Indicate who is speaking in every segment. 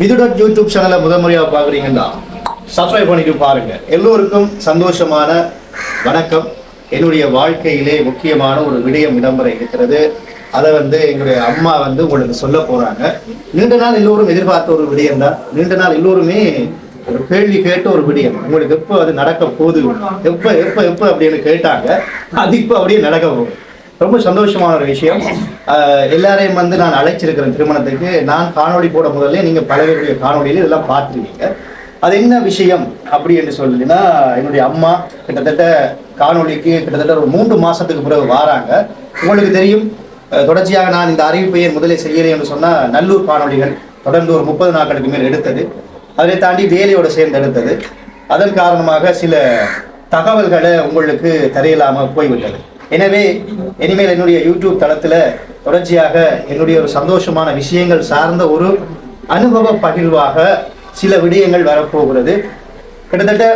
Speaker 1: விதுடட் YouTube சேனலை முதல் முறையாக பார்க்குறீங்கன்னா சப்ஸ்கிரைப் பண்ணிட்டு பாருங்க. எல்லோருக்கும் சந்தோஷமான வணக்கம். என்னுடைய வாழ்க்கையிலே முக்கியமான ஒரு விடயம் இடம்பெற இருக்கிறது. அதை வந்து எங்களுடைய அம்மா வந்து உங்களுக்கு சொல்ல போறாங்க. நீண்ட நாள் எல்லோரும் எதிர்பார்த்த ஒரு விடயம் தான். நீண்ட நாள் எல்லோருமே ஒரு கேள்வி கேட்ட ஒரு விடயம். உங்களுக்கு எப்போ அது நடக்க போகுது? எப்போ எப்போ எப்ப அப்படின்னு கேட்டாங்க. அது இப்போ அப்படியே நடக்க போகுது. ரொம்ப சந்தோஷமான ஒரு விஷயம். எல்லாரையும் வந்து நான் அழைச்சிருக்கிறேன் திருமணத்துக்கு. நான் காணொளி போட முதல்ல நீங்க பல பேருடைய காணொளியில இதெல்லாம் பார்த்துருக்கீங்க அது என்ன விஷயம் அப்படி என்று சொல்லுதுன்னா என்னுடைய அம்மா கிட்டத்தட்ட காணொளிக்கு கிட்டத்தட்ட ஒரு மூன்று மாசத்துக்கு பிறகு வாராங்க. உங்களுக்கு தெரியும் தொடர்ச்சியாக நான் இந்த அறிவிப்பையை முதலே செய்யலை என்று சொன்னா நல்லூர் காணொளிகள் தொடர்ந்து ஒரு முப்பது நாட்களுக்கு மேல் எடுத்தது. அதை தாண்டி வேலையோட சேர்ந்து எடுத்தது. அதன் காரணமாக சில தகவல்களை உங்களுக்கு தெரியலாம போய்விட்டது. எனவே இனிமேல் என்னுடைய யூடியூப் தளத்தில் தொடர்ச்சியாக என்னுடைய ஒரு சந்தோஷமான விஷயங்கள் சார்ந்த ஒரு அனுபவ பகிர்வாக சில விடயங்கள் வரப்போகிறது. கிட்டத்தட்ட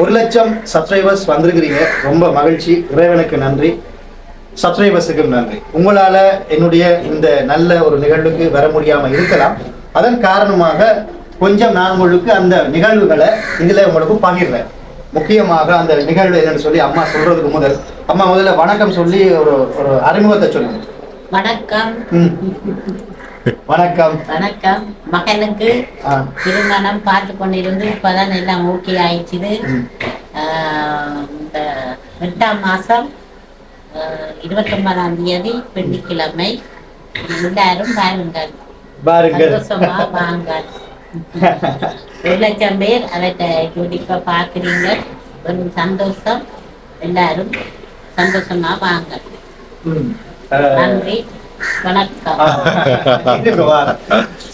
Speaker 1: ஒரு லட்சம் சப்ஸ்கிரைபர்ஸ் வந்திருக்கிறீங்க. ரொம்ப மகிழ்ச்சி. இறைவனுக்கு நன்றி. சப்ஸ்கிரைபர்ஸுக்கும் நன்றி. உங்களால் என்னுடைய இந்த நல்ல ஒரு நிகழ்வுக்கு வர முடியாமல் இருக்கலாம். அதன் காரணமாக கொஞ்சம் நான் உங்களுக்கு அந்த நிகழ்வுகளை இதில் உங்களுக்கு பகிர்றேன். முக்கியமாக அந்த நிகழ்வு என்னன்னு சொல்லி அம்மா சொல்றதுக்கு முதல். அம்மா முதல்ல வணக்கம் சொல்லி ஒரு ஒரு அறிமுகத்தை சொல்லுங்க.
Speaker 2: வணக்கம்.
Speaker 1: வணக்கம்.
Speaker 2: வணக்கம். மகனுக்கு திருமணம் பார்த்து கொண்டிருந்து இப்பதான் எல்லாம் ஓகே ஆயிடுச்சுது. இந்த எட்டாம் மாசம் இருபத்தி ஒன்பதாம் தேதி வெள்ளிக்கிழமை. எல்லாரும் பாருங்கள்
Speaker 1: பாருங்கள்
Speaker 2: வாங்கள். ஒரு லட்சம் பேர் அவற்றை யூடியூப்பை பார்க்குறீங்க ஒரு சந்தோஷம். எல்லாரும் சந்தோஷமா வாங்க. நன்றி. வணக்கம்.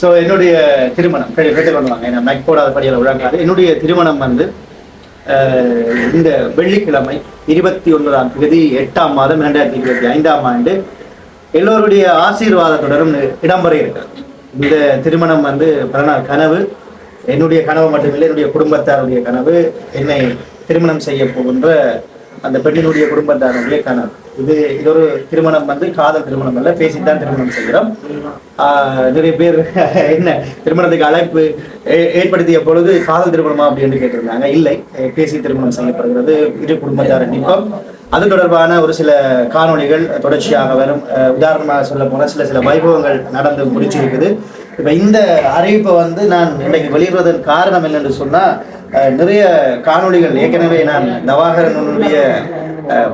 Speaker 1: ஸோ என்னுடைய திருமணம் பண்ணுவாங்க என்ன மைக் போடாத படியில் விழாங்காது என்னுடைய திருமணம் வந்து இந்த வெள்ளிக்கிழமை இருபத்தி ஒன்பதாம் தேதி எட்டாம் மாதம் இரண்டாயிரத்தி இருபத்தி ஐந்தாம் ஆண்டு எல்லோருடைய ஆசீர்வாதத்துடனும் இடம்பெற இருக்கிறது. இந்த திருமணம் வந்து பிறநாள் கனவு. என்னுடைய கனவு மட்டுமில்லை என்னுடைய குடும்பத்தாருடைய கனவு. என்னை திருமணம் செய்ய போகின்ற அந்த பெண்ணினுடைய குடும்பத்தாருடைய கனவு. இது இது ஒரு திருமணம் வந்து காதல் திருமணம் அல்ல பேசித்தான் திருமணம் செய்கிறோம். ஆஹ் நிறைய பேர் என்ன திருமணத்துக்கு அழைப்பு ஏ- ஏற்படுத்திய பொழுது காதல் திருமணமா அப்படின்னு கேட்டிருந்தாங்க. இல்லை பேசி திருமணம் செய்யப்படுகிறது. இரு குடும்பத்தார் நிற்பம். அது தொடர்பான ஒரு சில காணொளிகள் தொடர்ச்சியாக வரும். உதாரணமாக சொல்ல போனால் சில சில வைபவங்கள் நடந்து முடிச்சிருக்குது. இப்போ இந்த அறிவிப்பை வந்து நான் இன்னைக்கு வெளியிடுவதன் காரணம் என்னென்று சொன்னால் நிறைய காணொளிகள் ஏற்கனவே நான் நவாகரனுடைய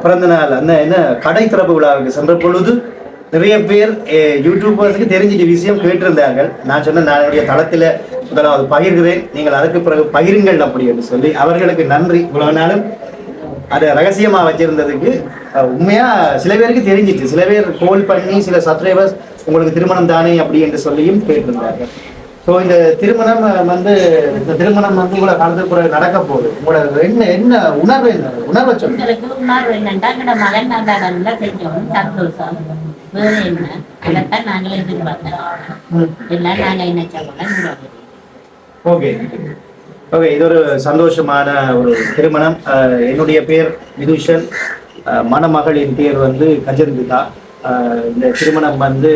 Speaker 1: பிறந்த நாள் அந்த என்ன கடை திறப்பு விழாவுக்கு சென்ற பொழுது நிறைய பேர் யூடியூபர்ஸுக்கு தெரிஞ்சிட்ட விஷயம் கேட்டிருந்தார்கள். நான் சொன்ன நான் என்னுடைய தளத்தில் முதலாவது பகிர்கிறேன். நீங்கள் அதற்கு பிறகு பகிருங்கள் அப்படி என்று சொல்லி அவர்களுக்கு நன்றி. இவ்வளவு நாளும் அதை ரகசியமாக வச்சிருந்ததுக்கு உண்மையாக உண்மையா சில பேருக்கு தெரிஞ்சிச்சு. சில பேர் கோல் பண்ணி சில சப்ஸ்கிரைபர்ஸ் உங்களுக்கு திருமணம் தானே அப்படி என்று சொல்லியும் கேட்டிருந்தார்கள். ஸோ இந்த திருமணம் வந்து இந்த திருமணம் வந்து உங்களை காலத்துக்கு நடக்க போகுது. உங்களோட என்ன என்ன உணர்வு என்ன உணர்வை சொல்லுங்க.
Speaker 2: உங்களுக்கு உணர்வு என்னண்டா மகன் நல்லா நல்லா செஞ்சோம் சந்தோஷம். வேற என்ன? அதைத்தான் நாங்களும் எதிர்பார்த்தோம் எல்லாம் நாங்க நினைச்ச போல நிறைவேறி.
Speaker 1: ஓகே. ஓகே இது ஒரு சந்தோஷமான ஒரு திருமணம். என்னுடைய பேர் விதுஷன் மணமகளின் பேர் வந்து கஜந்திகா அஹ், இந்த திருமணம் வந்து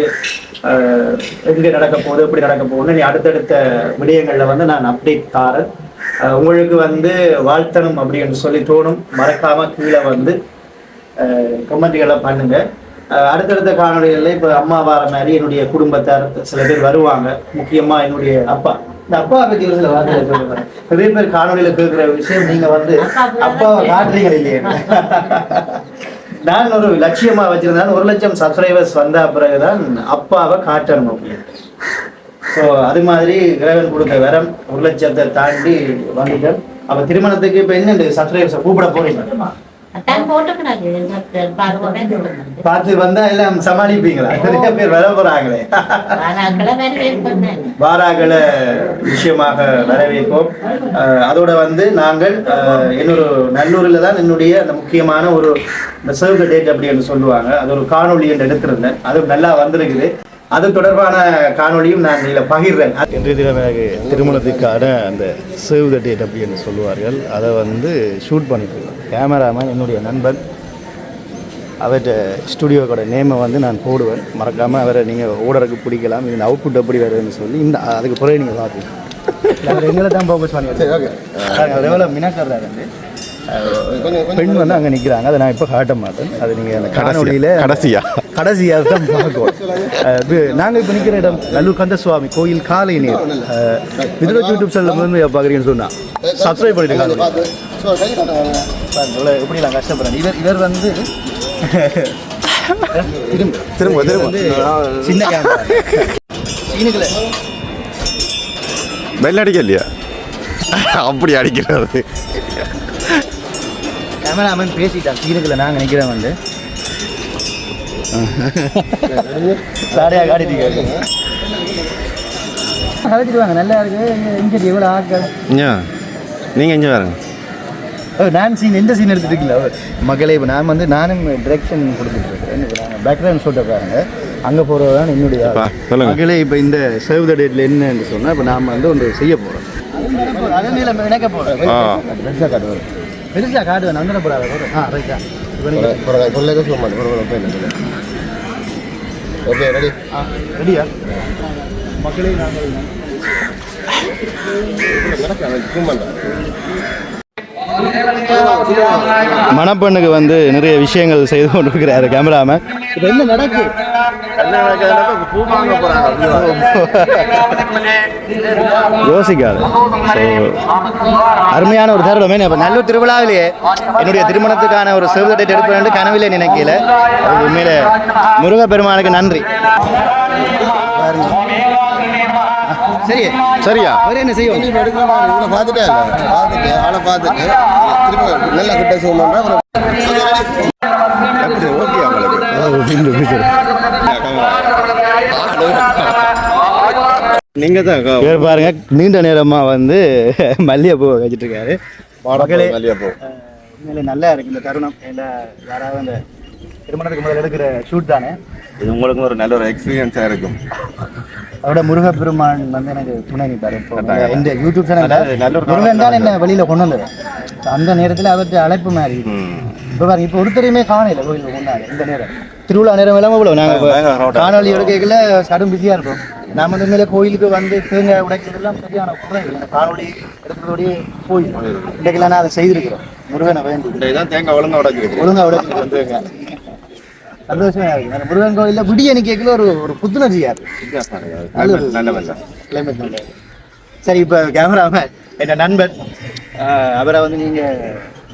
Speaker 1: எங்க நடக்க போகுது எப்படி நடக்க போகுதுன்னு அடுத்தடுத்த விடயங்கள்ல வந்து நான் அப்டேட் தாரேன் உங்களுக்கு வந்து வாழ்த்தணும் அப்படின்னு சொல்லி தோணும். மறக்காம கீழே வந்து கமெண்ட்களை பண்ணுங்க. அடுத்தடுத்த காணொலிகளில் இப்போ அம்மா வார மாதிரி என்னுடைய குடும்பத்தார் சில பேர் வருவாங்க. முக்கியமா என்னுடைய அப்பா. இந்த அப்பா பத்தி ஒரு சில வார்த்தை சொல்லுங்க நிறைய பேர் காணொலியில கேட்கிற விஷயம் நீங்க வந்து அப்பாவை காட்டுறீங்க இல்லையே? நான் ஒரு லட்சியமா வச்சிருந்தேன். ஒரு லட்சம் சப்ஸ்கிரைபர்ஸ் வந்த பிறகுதான் அப்பாவை காட்டணும் அப்படின்னு. ஸோ அது மாதிரி இறைவன் கொடுத்த வரம் ஒரு லட்சத்தை தாண்டி வந்துட்டேன். அப்ப திருமணத்துக்கு இப்போ என்ன சப்ஸ்கிரைபர்ஸை கூப்பிட போறீங்க?
Speaker 2: அதான்
Speaker 1: பார்த்து வந்தா. எல்லாம் சமாளிப்பீங்களா? நிறைய பேர் வர போறாங்களே.
Speaker 2: வாராக்களை
Speaker 1: விஷயமாக வரவேற்போம் அதோட வந்து நாங்கள் இன்னொரு நல்லூரில் தான் என்னுடைய அந்த முக்கியமான ஒரு இந்த சேவ் டேட் அப்படின்னு சொல்லுவாங்க. அது ஒரு காணொளி என்று எடுத்திருந்தேன். அது நல்லா வந்திருக்குது. அது தொடர்பான காணொளியும் நான் இதில் பகிர்றேன்.
Speaker 3: இன்றைய தினம் எனக்கு திருமணத்துக்கான அந்த சேவ் த டேட் அப்படின்னு சொல்லுவார்கள். அதை வந்து ஷூட் பண்ணிட்டு கேமராமேன் என்னுடைய நண்பன் அவர்கிட்ட ஸ்டுடியோக்கோட நேமை வந்து நான் போடுவேன். மறக்காமல் அவரை நீங்கள் ஓடருக்கு பிடிக்கலாம். இந்த அவுட்புட் எப்படி வருதுன்னு சொல்லி இந்த அதுக்கு பிறகு நீங்கள் பார்த்துக்கலாம்
Speaker 1: அவர் எங்களை தான் ஃபோக்கஸ் எவ்வளோ பெண் வந்து அங்கே நிற்கிறாங்க அதை நான் இப்போ காட்ட மாட்டேன். அது நீங்கள் அந்த காணொலியில்
Speaker 4: கடைசியா.
Speaker 1: கடைசியாக தான் பார்க்கணும். நாங்கள் இப்போ நிற்கிற இடம் நல்லூர் கந்தசுவாமி கோயில் காலை நீர். விதுர யூடியூப் சேனல் வந்து பார்க்குறீங்கன்னு சொன்னா. சப்ஸ்கிரைப் பண்ணிட்டு எப்படி நான் கஷ்டப்படுறேன் இவர் இவர் வந்து திரும்ப
Speaker 4: திரும்ப
Speaker 1: சின்ன கேமரா
Speaker 4: பெல் அடிக்க இல்லையா? அப்படி அடிக்கிறது.
Speaker 1: கேமராமேன் பேசிட்டான். சீனுக்குள்ள நாங்கள் நிற்கிறேன் வந்து. சாரியாக காட்டிட்டு கழிச்சிட்டு வாங்க. நல்லா இருக்கு. இங்கே எவ்வளோ ஆட்கள்?
Speaker 4: ஏன் நீங்கள் எங்கே வரங்க
Speaker 1: ஓ, நான் சீன் எந்த சீன் எடுத்துட்டு இருக்கீங்களா மகளே இப்போ நான் வந்து நானும் டிரெக்ஷன் கொடுத்துட்டு இருக்கேன். பேக்ரவுண்ட் சொல்லிட்டு பாருங்க. அங்கே போகிறது தான் என்னுடைய. மகளே இப்போ இந்த சேவ் த டேட்டில் என்னன்னு சொன்னால் இப்போ நாம் வந்து ஒன்று செய்ய போகிறோம் அதே மேலே இணைக்க போகிறோம். பெருசாக காட்டுவார். பெருசாக காட்டுவேன் நந்தன போடாத ஆ ரைட்டா
Speaker 3: பொருளை சொல்ல மாட்டேன் ஓகே ரெடி
Speaker 1: ஆ ரெடியா மக்களே நாங்கள் மணப்பெண்ணுக்கு வந்து நிறைய விஷயங்கள் செய்து கொண்டிருக்கிறாரு கேமராமேன் இப்போ என்ன நடக்கு யோசிக்காது. அருமையான ஒரு தருணமே. அப்போ நல்லூர் திருவிழாவிலேயே என்னுடைய திருமணத்துக்கான ஒரு சேவ் டேட் எடுப்பேன் கனவிலே நினைக்கல. அது உண்மையில முருகப்பெருமானுக்கு நன்றி. சரி
Speaker 4: சரியா?
Speaker 1: அவர் என்ன செய்யும்
Speaker 3: இவனை பார்த்துட்டே இல்லை பார்த்துட்டு ஆளை பார்த்துட்டு திரும்ப நல்லா கிட்ட zoom பண்றேன். அப்புறம்
Speaker 4: எப்படி ஓகே உங்களுக்கு நீங்கள் தான்
Speaker 1: இவர் பாருங்க நீண்ட நேரமா வந்து மல்லிகைப்பூ வச்சுட்டு இருக்காரு. மகளே
Speaker 4: வெளியே போ
Speaker 1: உண்மையிலே நல்லா இருக்கு இந்த தருணம். இல்லை யாராவது அந்த திருமணத்துக்கு முதல்ல எடுக்கிற ஷூட் தானே?
Speaker 4: இது உங்களுக்கு ஒரு நல்ல ஒரு எக்ஸ்பீரியன்ஸாக இருக்கும்.
Speaker 1: அதோட முருகப்பெருமான் வந்து எனக்கு துணை நிற்பார். இப்போ. இந்த யூடியூப் சேனல்
Speaker 4: நல்ல
Speaker 1: முருகன் தான் என்ன வெளியில கொண்டு வந்தது. அந்த நேரத்தில் அவர்கிட்ட அழைப்பு மாதிரி. இப்போ பாருங்க இப்போ ஒருத்தரையுமே காணையில கோயிலுக்கு முன்னாடி இந்த நேரம். திருவிழா நேரம் எல்லாம் இவ்வளோ நாங்கள் காணொலி எடுக்கல கடும் பிஸியாக இருப்போம். நாம மேலே கோயிலுக்கு வந்து தேங்காய் உடைக்கிறதெல்லாம் சரியான குறை காணொலி எடுக்கிறதோடய போய் இன்றைக்கெல்லாம் நான் அதை செய்திருக்கிறோம். முருகனை வேண்டி.
Speaker 4: தேங்காய் ஒழுங்கா உடைச்சிருக்கு
Speaker 1: ஒழுங்கா உடைச்சிட்டு வந்துருங்க சந்தோஷமா இருக்கு முருகன் கோயிலில் விடிய நிற்கல ஒரு ஒரு புத்துணர்ச்சியா இருக்கு. சரி இப்போ கேமராமேன் என் நண்பன். அவரை வந்து நீங்க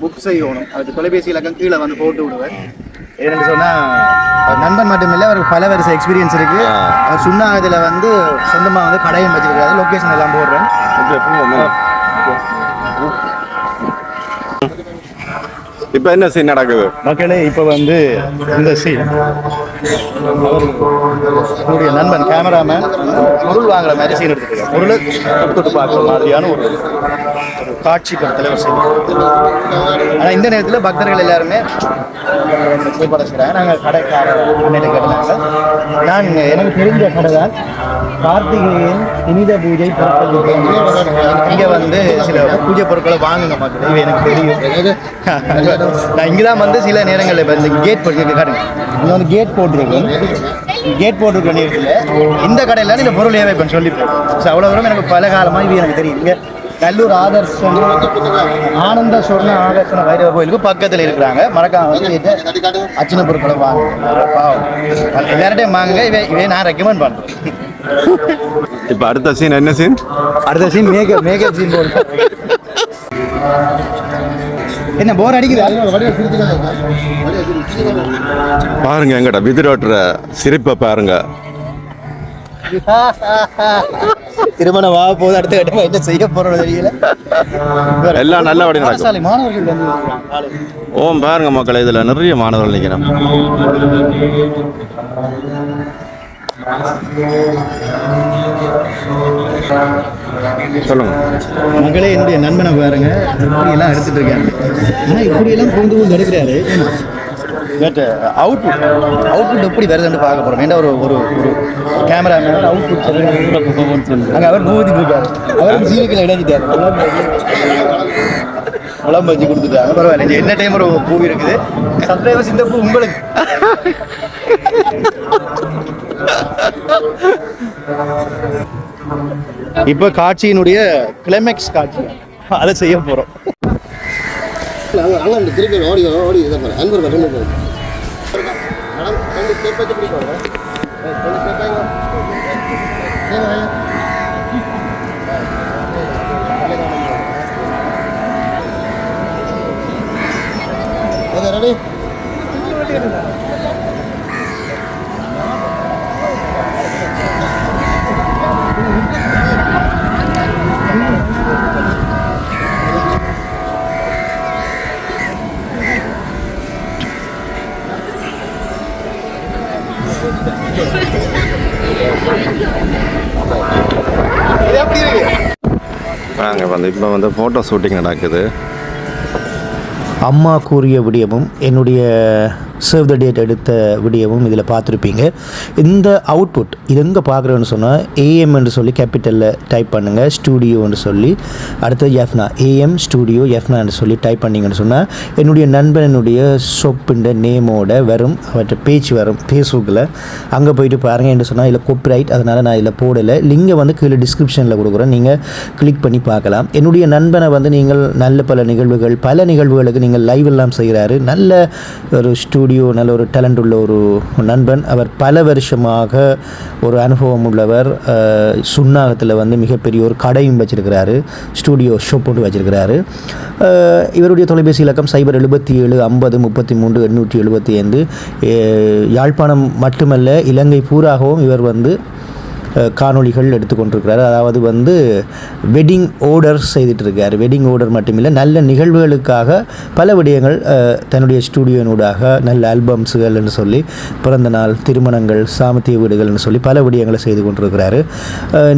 Speaker 1: புக் செய்யணும். அதுக்கு தொலைபேசி இலக்கம் கீழே வந்து போட்டு விடுவேன் ஏன்னு சொன்னா அவர் நண்பன் மட்டும் இல்லை அவருக்கு பல வருஷ எக்ஸ்பீரியன்ஸ் இருக்கு.
Speaker 4: ஆ.
Speaker 1: அவர் சொன்ன இதுல வந்து சொந்தமா வந்து கடையும் வச்சிருக்காரு லொகேஷன் எல்லாம் போடுறேன்.
Speaker 4: இப்போ என்ன சீன் நடக்குது?
Speaker 1: மக்களே இப்போ வந்து இந்த சீன் நண்பன் கேமராமேன் பொருள் வாங்குற மாதிரி சீன் எடுத்துருக்காரு பொருளை தொட்டு பார்க்குற மாதிரியான ஒரு காட்சி படத்தில் ஒரு ஆனால் இந்த நேரத்தில் பக்தர்கள் எல்லாருமே செய்யப்பட செய்கிறாங்க நாங்கள் கடைக்காரர் கேட்டாங்க நான் எனக்கு தெரிஞ்ச கடை தான் கார்த்திகேயன் புனித பூஜை பொருட்கள். இங்கே வந்து சில பூஜை பொருட்களை வாங்குங்க மக்கள் இது எனக்கு தெரியும். நான் இங்கே தான் வந்து சில நேரங்களில் இப்போ இந்த கேட் போட்டு காட்டுங்க. இங்கே வந்து கேட் போட்டிருக்கேன். கேட் போட்டிருக்க நேரத்தில் இந்த கடையில் இந்த பொருள் ஏவைப்பேன் சொல்லி ஸோ அவ்வளோ தூரம் எனக்கு பல காலமாக இது எனக்கு தெரியும். இங்கே நல்லூர் ஆதர்ஷம் ஆனந்த சொர்ண ஆகர்ஷண வைரவ கோயிலுக்கு பக்கத்தில் இருக்கிறாங்க. மறக்காம வந்து அச்சின பொருட்களை வாங்க. பாவம். எல்லார்ட்டையும் வாங்க இவை இவை நான் ரெக்கமெண்ட் பண்ணுறேன்
Speaker 4: இப்போ அடுத்த சீன் என்ன சீன்
Speaker 1: அடுத்த சீன் மேக்கப் மேக்கப் சீன் போடுங்க என்ன போர் அடிக்குதா?
Speaker 4: பாருங்க எங்கட விதிரோட்டுற சிரிப்பை பாருங்க.
Speaker 1: திருமணம் ஆக போது அடுத்த கட்டமா என்ன செய்ய போறோம் தெரியல.
Speaker 4: எல்லாம் நல்லபடி நடக்கும்.
Speaker 1: மாணவர்கள் வந்து.
Speaker 4: ஓம் பாருங்க மக்களே இதுல நிறைய மாணவர்கள் நிற்கிறோம் சொல்லுங்க.
Speaker 1: மகளே என்னுடைய நண்பனை பாருங்க. இப்படி எல்லாம் எடுத்துட்டு இருக்காங்க. ஆனா இப்படி எல்லாம் பூந்து பூந்து எடுக்கிறாரு. பட் அவுட்புட் அவுட்புட் எப்படி வருதுன்னு பார்க்க போறோம். ஏன்னா ஒரு ஒரு ஒரு கேமராமேன் அவுட்புட் அங்கே அவர் பூதி போட்டார் அவர் சீக்கிரம் இணைஞ்சிட்டார் குழம்பு வச்சு கொடுத்துட்டாங்க பரவாயில்ல என்ன டைம் ஒரு பூ இருக்குது? சப்ஸ்கிரைபர்ஸ் இந்த பூ உங்களுக்கு.
Speaker 3: இப்போ காட்சியினுடைய கிளைமேக்ஸ் காட்சி. அதை செய்ய போகிறோம்
Speaker 5: அங்கே திருப்பி ஓடி ஓடி இதை பாரு அன்பர்
Speaker 3: paper ready?
Speaker 4: நாங்கள் வந்து இப்போ வந்து ஃபோட்டோ ஷூட்டிங் நடக்குது.
Speaker 1: அம்மா கூறிய விடயமும் என்னுடைய சேவ் த டேட் எடுத்த விடியவும் இதில் பார்த்துருப்பீங்க. இந்த அவுட்புட் இது எங்கே பார்க்குறோன்னு சொன்னால் ஏஎம் என்று சொல்லி கேபிட்டலில் டைப் பண்ணுங்கள் ஸ்டூடியோன்னு சொல்லி. அடுத்தது எஃப்னா ஏஎம் ஸ்டூடியோ எஃப்னான்னு சொல்லி டைப் பண்ணிங்கன்னு சொன்னால் என்னுடைய நண்பனுடைய ஷொப்புன்ற நேமோட வரும் அவற்றை பேச்சு வரும் ஃபேஸ்புக்கில் அங்கே போயிட்டு பாருங்கள் என்று சொன்னால் இதில் காப்பிரைட் அதனால் நான் இதில் போடலை. லிங்கை வந்து கீழே டிஸ்கிரிப்ஷனில் கொடுக்குறேன். நீங்கள் கிளிக் பண்ணி பார்க்கலாம். என்னுடைய நண்பனை வந்து நீங்கள் நல்ல பல நிகழ்வுகள் பல நிகழ்வுகளுக்கு நீங்கள் லைவ் எல்லாம் செய்கிறாரு. நல்ல ஒரு ஸ்டூடியோ நல்ல ஒரு டேலண்ட் உள்ள ஒரு நண்பன். அவர் பல வருஷமாக ஒரு அனுபவம் உள்ளவர். சுண்ணாகத்தில் வந்து மிகப்பெரிய ஒரு கடையும் வச்சிருக்கிறாரு. ஸ்டூடியோ ஷோ போட்டு வச்சிருக்கிறாரு. இவருடைய தொலைபேசி இலக்கம் சைபர் எழுபத்தி ஏழு ஐம்பது முப்பத்தி மூன்று எண்ணூற்றி எழுபத்தி ஐந்து யாழ்ப்பாணம் மட்டுமல்ல இலங்கை பூராகவும் இவர் வந்து காணொளிகள் எடுத்துக்கொண்டிருக்கிறார். அதாவது வந்து வெட்டிங் ஓர்டர் செய்துட்டு இருக்கார் வெட்டிங் ஓர்டர் மட்டுமில்லை நல்ல நிகழ்வுகளுக்காக பல விடயங்கள் தன்னுடைய ஸ்டூடியோனூடாக நல்ல ஆல்பம்ஸுகள்னு சொல்லி பிறந்த நாள் திருமணங்கள் சாமத்திய வீடுகள்னு சொல்லி பல விடயங்களை செய்து கொண்டிருக்கிறாரு.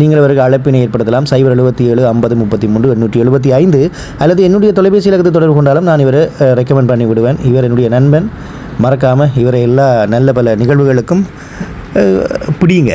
Speaker 1: நீங்கள் அவருக்கு அழைப்பினை ஏற்படுத்தலாம். சைபர் எழுபத்தி ஏழு ஐம்பது முப்பத்தி மூன்று எண்ணூற்றி எழுபத்தி ஐந்து அல்லது என்னுடைய தொலைபேசி இலக்கத்தை தொடர்பு கொண்டாலும் நான் இவரை ரெக்கமெண்ட் பண்ணி விடுவேன். இவர் என்னுடைய நண்பன். மறக்காமல் இவரை எல்லா நல்ல பல நிகழ்வுகளுக்கும் பிடிங்க